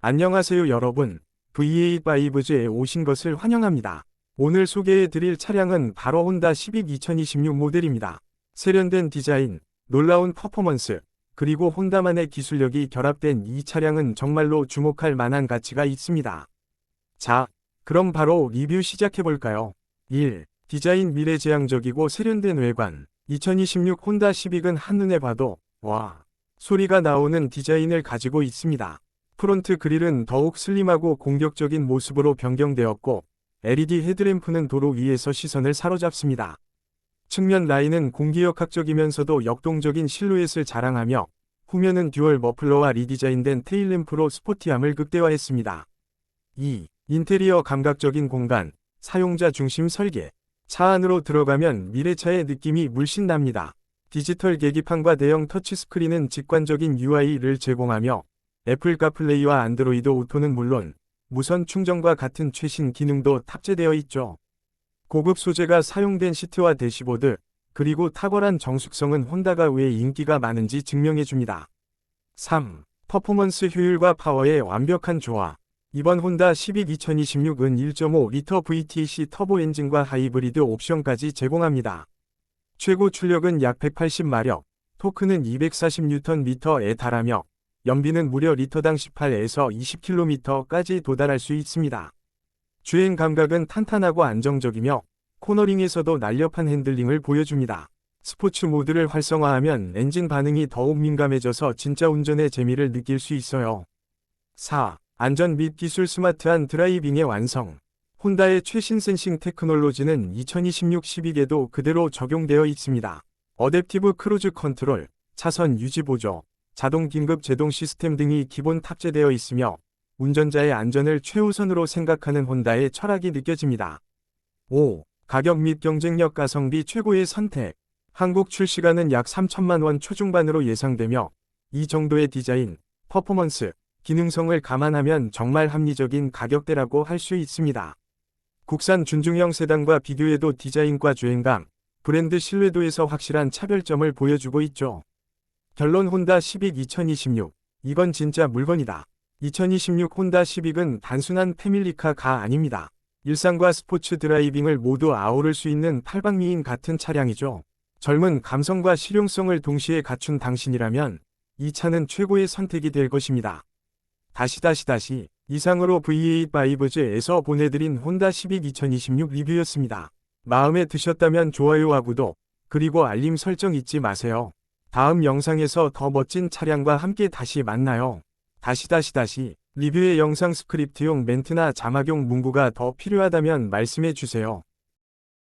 안녕하세요 여러분. V8 5즈에 오신 것을 환영합니다. 오늘 소개해 드릴 차량은 바로 혼다 시빅 2026 모델입니다. 세련된 디자인, 놀라운 퍼포먼스, 그리고 혼다만의 기술력이 결합된 이 차량은 정말로 주목할 만한 가치가 있습니다. 자, 그럼 바로 리뷰 시작해 볼까요? 1. 디자인 미래지향적이고 세련된 외관. 2026 혼다 시빅은 한눈에 봐도 와 소리가 나오는 디자인을 가지고 있습니다. 프론트 그릴은 더욱 슬림하고 공격적인 모습으로 변경되었고 LED 헤드램프는 도로 위에서 시선을 사로잡습니다. 측면 라인은 공기역학적이면서도 역동적인 실루엣을 자랑하며 후면은 듀얼 머플러와 리디자인된 테일램프로 스포티함을 극대화했습니다. 2. 인테리어 감각적인 공간, 사용자 중심 설계. 차 안으로 들어가면 미래차의 느낌이 물씬 납니다. 디지털 계기판과 대형 터치스크린은 직관적인 UI를 제공하며 애플 카플레이와 안드로이드 오토는 물론 무선 충전과 같은 최신 기능도 탑재되어 있죠. 고급 소재가 사용된 시트와 대시보드, 그리고 탁월한 정숙성은 혼다가 왜 인기가 많은지 증명해줍니다. 3. 퍼포먼스 효율과 파워의 완벽한 조화. 이번 혼다 시빅 2026은 1.5리터 VTC 터보 엔진과 하이브리드 옵션까지 제공합니다. 최고 출력은 약 180마력, 토크는 240Nm에 달하며 연비는 무려 리터당 18에서 20km까지 도달할 수 있습니다. 주행 감각은 탄탄하고 안정적이며 코너링에서도 날렵한 핸들링을 보여줍니다. 스포츠 모드를 활성화하면 엔진 반응이 더욱 민감해져서 진짜 운전의 재미를 느낄 수 있어요. 4. 안전 및 기술 스마트한 드라이빙의 완성. 혼다의 최신 센싱 테크놀로지는 2026 12에도 그대로 적용되어 있습니다. 어댑티브 크루즈 컨트롤, 차선 유지 보조, 자동 긴급 제동 시스템 등이 기본 탑재되어 있으며 운전자의 안전을 최우선으로 생각하는 혼다의 철학이 느껴집니다. 5. 가격 및 경쟁력 가성비 최고의 선택. 한국 출시가는 약 3천만 원 초중반으로 예상되며 이 정도의 디자인, 퍼포먼스, 기능성을 감안하면 정말 합리적인 가격대라고 할 수 있습니다. 국산 준중형 세단과 비교해도 디자인과 주행감, 브랜드 신뢰도에서 확실한 차별점을 보여주고 있죠. 결론 혼다 시빅 2026. 이건 진짜 물건이다. 2026 혼다 시빅은 단순한 패밀리카가 아닙니다. 일상과 스포츠 드라이빙을 모두 아우를 수 있는 팔방미인 같은 차량이죠. 젊은 감성과 실용성을 동시에 갖춘 당신이라면 이 차는 최고의 선택이 될 것입니다. 다시 다시 다시 이상으로 V8 바이브즈에서 보내드린 혼다 시빅 2026 리뷰였습니다. 마음에 드셨다면 좋아요와 구독, 그리고 알림 설정 잊지 마세요. 다음 영상에서 더 멋진 차량과 함께 다시 만나요. 다시 다시 다시 리뷰의 영상 스크립트용 멘트나 자막용 문구가 더 필요하다면 말씀해 주세요.